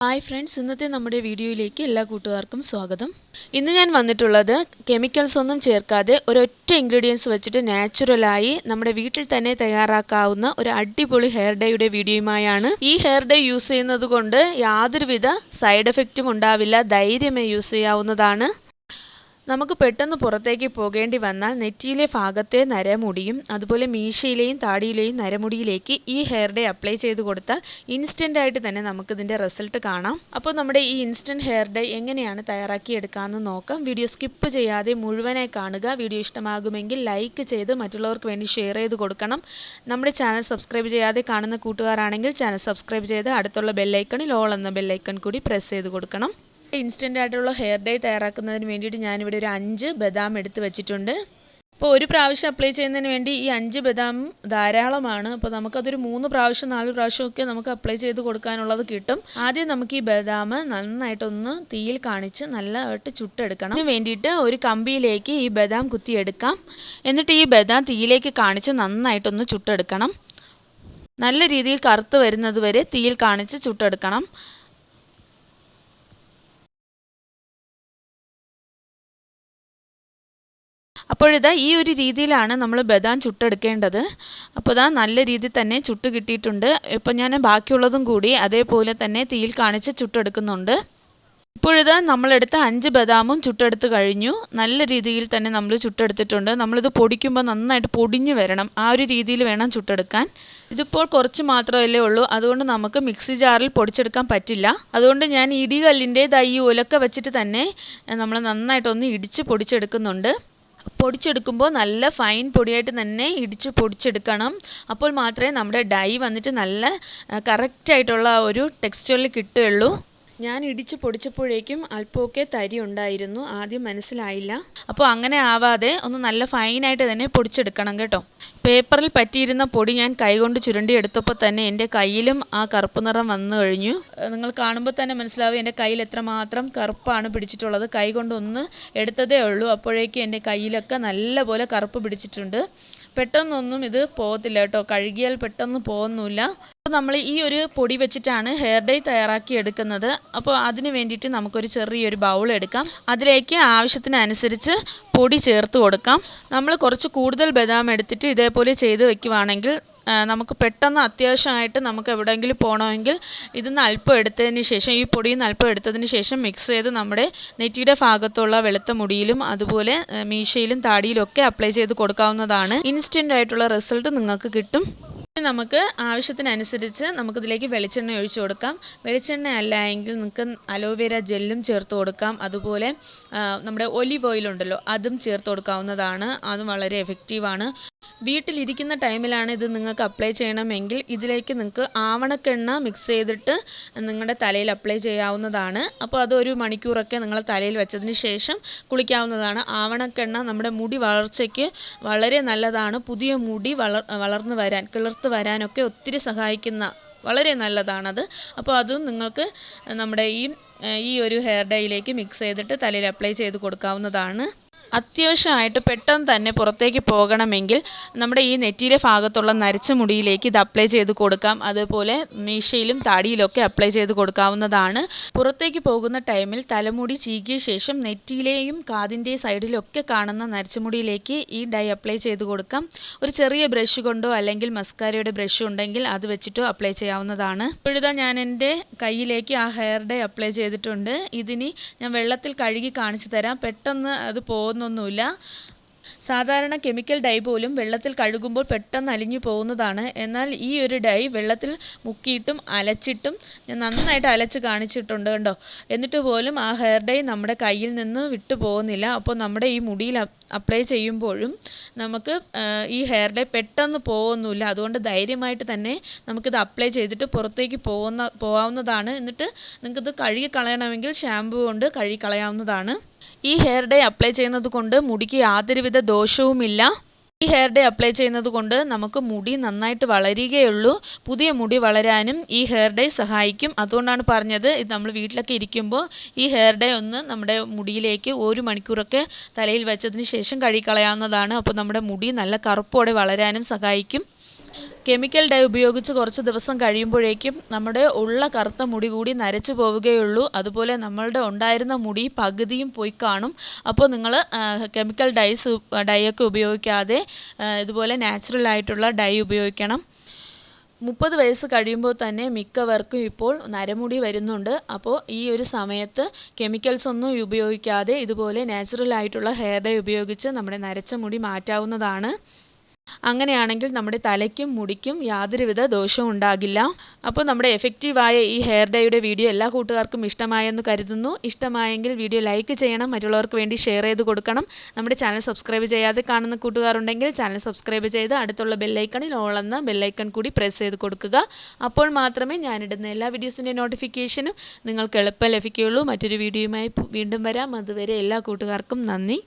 Hi friends ഇന്നത്തെ നമ്മുടെ വീഡിയോയിലേക്ക് എല്ലാ കൂട്ടുകാർക്കും സ്വാഗതം. ഇന്ന് ഞാൻ വന്നിട്ടുള്ളത് കെമിക്കൽസ് ഒന്നും ചേർക്കാതെ ഒരൊറ്റ ഇൻഗ്രീഡിയൻസ് വെച്ചിട്ട് നാച്ചുറലായി നമ്മുടെ വീട്ടിൽ തന്നെ തയ്യാറാക്കാവുന്ന ഒരു അടിപൊളി ഹെയർ ഡേയുടെ വീഡിയോയുമായാണ് ഈ ഹെയർ ഡേ യൂസ് ചെയ്യുന്നത് കൊണ്ട് യാതൊരുവിധ സൈഡ് എഫക്റ്റും ഉണ്ടാവില്ല ധൈര്യമേ യൂസ് ചെയ്യാവുന്നതാണ്. നമുക്ക് പെട്ടെന്ന് പുറത്തേക്ക് പോകേണ്ടി വന്നാൽ നെറ്റിയിലെ ഭാഗത്തെ നരമുടിയും അതുപോലെ മീശയിലെയും താടിയിലെയും നരമുടിയിലേക്ക് ഈ ഹെയർ ഡേ അപ്ലൈ ചെയ്ത് കൊടുത്താൽ ഇൻസ്റ്റന്റ് ആയിട്ട് തന്നെ നമുക്കിതിന്റെ റിസൾട്ട് കാണാം. അപ്പോൾ നമ്മുടെ ഈ ഇൻസ്റ്റന്റ് ഹെയർ ഡേ എങ്ങനെയാണ് തയ്യാറാക്കി എടുക്കാമെന്ന് നോക്കാം. വീഡിയോ സ്കിപ്പ് ചെയ്യാതെ മുഴുവനായി കാണുക. വീഡിയോ ഇഷ്ടമാകുമെങ്കിൽ ലൈക്ക് ചെയ്ത് മറ്റുള്ളവർക്ക് വേണ്ടി ഷെയർ ചെയ്ത് കൊടുക്കണം. നമ്മുടെ ചാനൽ സബ്സ്ക്രൈബ് ചെയ്യാതെ കാണുന്ന കൂട്ടുകാരാണെങ്കിൽ ചാനൽ സബ്സ്ക്രൈബ് ചെയ്ത് അടുത്തുള്ള ബെല്ലൈക്കണിൽ ഓൾ എന്ന ബെല്ലൈക്കൺ കൂടി പ്രസ് ചെയ്ത് കൊടുക്കണം. ഇൻസ്റ്റന്റ് ആയിട്ടുള്ള ഹെയർ ഡേ തയ്യാറാക്കുന്നതിന് വേണ്ടിയിട്ട് ഞാനിവിടെ ഒരു അഞ്ച് ബദാം എടുത്ത് വെച്ചിട്ടുണ്ട്. അപ്പോൾ ഒരു പ്രാവശ്യം അപ്ലൈ ചെയ്യുന്നതിന് വേണ്ടി ഈ അഞ്ച് ബദാം ധാരാളമാണ്. അപ്പോൾ നമുക്കതൊരു മൂന്ന് പ്രാവശ്യം നാല് പ്രാവശ്യമൊക്കെ നമുക്ക് അപ്ലൈ ചെയ്ത് കൊടുക്കാനുള്ളത് കിട്ടും. ആദ്യം നമുക്ക് ഈ ബദാം നന്നായിട്ടൊന്ന് തീയിൽ കാണിച്ച് നല്ലതായിട്ട് ചുട്ടെടുക്കണം. അതിന് വേണ്ടിയിട്ട് ഒരു കമ്പിയിലേക്ക് ഈ ബദാം കുത്തിയെടുക്കാം. എന്നിട്ട് ഈ ബദാം തീയിലേക്ക് കാണിച്ച് നന്നായിട്ടൊന്ന് ചുട്ടെടുക്കണം. നല്ല രീതിയിൽ കറുത്ത് വരുന്നത് വരെ തീയിൽ കാണിച്ച് ചുട്ടെടുക്കണം. അപ്പോഴിതാ ഈ ഒരു രീതിയിലാണ് നമ്മൾ ബദാം ചുട്ടെടുക്കേണ്ടത്. അപ്പോൾ ഇതാ നല്ല രീതിയിൽ തന്നെ ചുട്ട് കിട്ടിയിട്ടുണ്ട്. ഇപ്പം ഞാൻ ബാക്കിയുള്ളതും കൂടി അതേപോലെ തന്നെ തീയിൽ കാണിച്ച് ചുട്ടെടുക്കുന്നുണ്ട്. ഇപ്പോഴിത് നമ്മളെടുത്ത അഞ്ച് ബദാമും ചുട്ടെടുത്ത് കഴിഞ്ഞു. നല്ല രീതിയിൽ തന്നെ നമ്മൾ ചുട്ടെടുത്തിട്ടുണ്ട്. നമ്മളിത് പൊടിക്കുമ്പോൾ നന്നായിട്ട് പൊടിഞ്ഞു വരണം. ആ ഒരു രീതിയിൽ വേണം ചുട്ടെടുക്കാൻ. ഇതിപ്പോൾ കുറച്ച് മാത്രമല്ലേ ഉള്ളൂ. അതുകൊണ്ട് നമുക്ക് മിക്സി ജാറിൽ പൊടിച്ചെടുക്കാൻ പറ്റില്ല. അതുകൊണ്ട് ഞാൻ ഇടികല്ലിന്റെ ഈ ഉലക്ക വെച്ചിട്ട് തന്നെ നമ്മൾ നന്നായിട്ടൊന്ന് ഇടിച്ച് പൊടിച്ചെടുക്കുന്നുണ്ട്. പൊടിച്ചെടുക്കുമ്പോൾ നല്ല ഫൈൻ പൊടിയായിട്ട് തന്നെ ഇടിച്ച് പൊടിച്ചെടുക്കണം. അപ്പോൾ മാത്രമേ നമ്മുടെ ഡൈ വന്നിട്ട് നല്ല കറക്റ്റായിട്ടുള്ള ഒരു ടെക്സ്ചറിൽ കിട്ടുകയുള്ളൂ. ഞാൻ ഇടിച്ച് പൊടിച്ചപ്പോഴേക്കും അല്പമൊക്കെ തരി ഉണ്ടായിരുന്നു. ആദ്യം മനസ്സിലായില്ല. അപ്പോൾ അങ്ങനെ ആവാതെ ഒന്ന് നല്ല ഫൈനായിട്ട് തന്നെ പൊടിച്ചെടുക്കണം കേട്ടോ. പേപ്പറിൽ പറ്റിയിരുന്ന പൊടി ഞാൻ കൈകൊണ്ട് ചുരണ്ടി എടുത്തപ്പോൾ തന്നെ എന്റെ കയ്യിലും ആ കറുപ്പ് നിറം വന്നു കഴിഞ്ഞു. നിങ്ങൾ കാണുമ്പോൾ തന്നെ മനസ്സിലാവും എന്റെ കയ്യിൽ എത്രമാത്രം കറുപ്പാണ് പിടിച്ചിട്ടുള്ളത്. കൈ കൊണ്ടൊന്ന് എടുത്തതേ ഉള്ളൂ. അപ്പോഴേക്കും എന്റെ കയ്യിലൊക്കെ നല്ലപോലെ കറുപ്പ് പിടിച്ചിട്ടുണ്ട്. പെട്ടെന്നൊന്നും ഇത് പോകത്തില്ല കേട്ടോ. കഴുകിയാൽ പെട്ടെന്ന് പോകുന്നില്ല. അപ്പോൾ നമ്മൾ ഈ ഒരു പൊടി വെച്ചിട്ടാണ് ഹെയർ ഡൈ തയ്യാറാക്കി എടുക്കുന്നത്. അപ്പോൾ അതിന് വേണ്ടിയിട്ട് നമുക്കൊരു ചെറിയൊരു ബൗൾ എടുക്കാം. അതിലേക്ക് ആവശ്യത്തിനനുസരിച്ച് പൊടി ചേർത്ത് കൊടുക്കാം. നമ്മൾ കുറച്ച് കൂടുതൽ ബദാം എടുത്തിട്ട് ഇതേപോലെ ചെയ്ത് വെക്കുവാണെങ്കിൽ നമുക്ക് പെട്ടെന്ന് അത്യാവശ്യമായിട്ട് നമുക്ക് എവിടെയെങ്കിലും പോകണമെങ്കിൽ ഇതിന്ന് അല്പം എടുത്തതിന് ശേഷം ഈ പൊടിയിൽ അല്പം എടുത്തതിന് ശേഷം മിക്സ് ചെയ്ത് നമ്മുടെ നെറ്റിയുടെ ഭാഗത്തുള്ള വെളുത്ത മുടിയിലും അതുപോലെ മീശയിലും താടിയിലും ഒക്കെ അപ്ലൈ ചെയ്ത് കൊടുക്കാവുന്നതാണ്. ഇൻസ്റ്റന്റ് ആയിട്ടുള്ള റിസൾട്ട് നിങ്ങൾക്ക് കിട്ടും. നമുക്ക് ആവശ്യത്തിനനുസരിച്ച് നമുക്കിതിലേക്ക് വെളിച്ചെണ്ണ ഒഴിച്ചു കൊടുക്കാം. വെളിച്ചെണ്ണ അല്ല എങ്കിൽ നിങ്ങൾക്ക് അലോവേര ജെല്ലും ചേർത്ത് കൊടുക്കാം. അതുപോലെ നമ്മുടെ ഒലിവ് ഓയിൽ ഉണ്ടല്ലോ അതും ചേർത്ത് കൊടുക്കാവുന്നതാണ്. അതും വളരെ എഫക്റ്റീവാണ് വീട്ടിലിരിക്കുന്ന ടൈമിലാണ് ഇത് നിങ്ങൾക്ക് അപ്ലൈ ചെയ്യണമെങ്കിൽ ഇതിലേക്ക് നിങ്ങൾക്ക് ആവണക്കെണ്ണ മിക്സ് ചെയ്തിട്ട് നിങ്ങളുടെ തലയിൽ അപ്ലൈ ചെയ്യാവുന്നതാണ്. അപ്പോൾ അതൊരു മണിക്കൂറൊക്കെ നിങ്ങളെ തലയിൽ വെച്ചതിന് ശേഷം കുളിക്കാവുന്നതാണ്. ആവണക്കെണ്ണ നമ്മുടെ മുടി വളർച്ചയ്ക്ക് വളരെ നല്ലതാണ്. പുതിയ മുടി വളർ വളർന്നു വരാൻ കിളിർത്ത് വരാനൊക്കെ ഒത്തിരി സഹായിക്കുന്ന വളരെ നല്ലതാണത്. അപ്പോൾ അതും നിങ്ങൾക്ക് നമ്മുടെ ഈ ഈ ഒരു ഹെയർ ഡൈയിലേക്ക് മിക്സ് ചെയ്തിട്ട് തലയിൽ അപ്ലൈ ചെയ്ത് കൊടുക്കാവുന്നതാണ്. അത്യാവശ്യമായിട്ട് പെട്ടെന്ന് തന്നെ പുറത്തേക്ക് പോകണമെങ്കിൽ നമ്മുടെ ഈ നെറ്റിയിലെ ഭാഗത്തുള്ള നരച്ച മുടിയിലേക്ക് ഇത് അപ്ലൈ ചെയ്ത് കൊടുക്കാം. അതുപോലെ മീശയിലും താടിയിലൊക്കെ അപ്ലൈ ചെയ്ത് കൊടുക്കാവുന്നതാണ്. പുറത്തേക്ക് പോകുന്ന ടൈമിൽ തലമുടി ചീകിയ ശേഷം നെറ്റിയിലെയും കാതിന്റെ സൈഡിലൊക്കെ കാണുന്ന നരച്ച മുടിയിലേക്ക് ഈ ഡൈ അപ്ലൈ ചെയ്ത് കൊടുക്കാം. ഒരു ചെറിയ ബ്രഷ് കൊണ്ടോ അല്ലെങ്കിൽ മസ്കാരയുടെ ബ്രഷ് ഉണ്ടെങ്കിൽ അത് വെച്ചിട്ടോ അപ്ലൈ ചെയ്യാവുന്നതാണ്. ഇപ്പോഴിതാ ഞാൻ എന്റെ കയ്യിലേക്ക് ആ ഹെയർ ഡൈ അപ്ലൈ ചെയ്തിട്ടുണ്ട്. ഇതിനി ഞാൻ വെള്ളത്തിൽ കഴുകി കാണിച്ചു തരാം. പെട്ടെന്ന് അത് പോകുന്ന പോകുന്നൊന്നുമില്ല സാധാരണ കെമിക്കൽ ഡൈ പോലും വെള്ളത്തിൽ കഴുകുമ്പോൾ പെട്ടെന്ന് അലിഞ്ഞു പോകുന്നതാണ്. എന്നാൽ ഈ ഒരു ഡൈ വെള്ളത്തിൽ മുക്കിയിട്ടും അലച്ചിട്ടും ഞാൻ നന്നായിട്ട് അലച്ച് കാണിച്ചിട്ടുണ്ട് കണ്ടോ? എന്നിട്ട് പോലും ആ ഹെയർ ഡൈ നമ്മുടെ കയ്യിൽ നിന്ന് വിട്ടു പോകുന്നില്ല അപ്പോൾ നമ്മുടെ ഈ മുടിയിൽ അപ്ലൈ ചെയ്യുമ്പോഴും നമുക്ക് ഈ ഹെയർ ഡൈ പെട്ടെന്ന് പോകുന്നില്ല അതുകൊണ്ട് ധൈര്യമായിട്ട് തന്നെ നമുക്കിത് അപ്ലൈ ചെയ്തിട്ട് പുറത്തേക്ക് പോകുന്ന പോകാവുന്നതാണ് എന്നിട്ട് നിങ്ങൾക്കിത് കഴുകി കളയണമെങ്കിൽ ഷാമ്പു കൊണ്ട് കഴുകി കളയാവുന്നതാണ്. ഈ ഹെയർ ഡൈ അപ്ലൈ ചെയ്യുന്നത് കൊണ്ട് മുടിക്ക് യാതൊരുവിധ ദോഷവുമില്ല. ഈ ഹെയർ ഡേ അപ്ലൈ ചെയ്യുന്നത് കൊണ്ട് നമുക്ക് മുടി നന്നായിട്ട് വളരുകയുള്ളൂ. പുതിയ മുടി വളരാനും ഈ ഹെയർ ഡേ സഹായിക്കും. അതുകൊണ്ടാണ് പറഞ്ഞത് ഇത് നമ്മൾ വീട്ടിലൊക്കെ ഇരിക്കുമ്പോൾ ഈ ഹെയർ ഡേ ഒന്ന് നമ്മുടെ മുടിയിലേക്ക് ഒരു മണിക്കൂറൊക്കെ തലയിൽ വെച്ചതിന് ശേഷം കഴുകിക്കളയാവുന്നതാണ് അപ്പോൾ നമ്മുടെ മുടി നല്ല കറുപ്പോടെ വളരാനും സഹായിക്കും. കെമിക്കൽ ഡൈ ഉപയോഗിച്ച് കുറച്ച് ദിവസം കഴിയുമ്പോഴേക്കും നമ്മുടെ ഉള്ള കറുത്ത മുടി കൂടി നരച്ചു പോവുകയുള്ളൂ. അതുപോലെ നമ്മളുടെ ഉണ്ടായിരുന്ന മുടി പകുതിയും പോയി കാണും. അപ്പോൾ നിങ്ങൾ കെമിക്കൽ ഡൈസ് ഡൈയൊക്കെ ഉപയോഗിക്കാതെ ഇതുപോലെ നാച്ചുറൽ ആയിട്ടുള്ള ഡൈ ഉപയോഗിക്കണം. മുപ്പത് വയസ്സ് കഴിയുമ്പോൾ തന്നെ മിക്കവർക്കും ഇപ്പോൾ നരമുടി വരുന്നുണ്ട്. അപ്പോൾ ഈ ഒരു സമയത്ത് കെമിക്കൽസ് ഒന്നും ഉപയോഗിക്കാതെ ഇതുപോലെ നാച്ചുറൽ ആയിട്ടുള്ള ഹെയർ ഡൈ ഉപയോഗിച്ച് നമ്മുടെ നരച്ച മുടി മാറ്റാവുന്നതാണ്. അങ്ങനെയാണെങ്കിൽ നമ്മുടെ തലയ്ക്കും മുടിക്കും യാതൊരുവിധ ദോഷവും ഉണ്ടാകില്ല. അപ്പോൾ നമ്മുടെ എഫക്റ്റീവായ ഈ ഹെയർ ഡേയുടെ വീഡിയോ എല്ലാ കൂട്ടുകാർക്കും ഇഷ്ടമായെന്ന് കരുതുന്നു. ഇഷ്ടമായെങ്കിൽ വീഡിയോ ലൈക്ക് ചെയ്യണം. മറ്റുള്ളവർക്ക് വേണ്ടി ഷെയർ ചെയ്ത് കൊടുക്കണം. നമ്മുടെ ചാനൽ സബ്സ്ക്രൈബ് ചെയ്യാതെ കാണുന്ന കൂട്ടുകാരുണ്ടെങ്കിൽ ചാനൽ സബ്സ്ക്രൈബ് ചെയ്ത് അടുത്തുള്ള ബെല്ലൈക്കണിൽ ഓൾ എന്ന ബെല്ലൈക്കൺ കൂടി പ്രസ് ചെയ്ത് കൊടുക്കുക. അപ്പോൾ മാത്രമേ ഞാനിടുന്ന എല്ലാ വീഡിയോസിന്റെ നോട്ടിഫിക്കേഷനും നിങ്ങൾക്ക് എളുപ്പം ലഭിക്കുകയുള്ളൂ. മറ്റൊരു വീഡിയോയുമായി വീണ്ടും വരാം. അതുവരെ എല്ലാ കൂട്ടുകാർക്കും നന്ദി.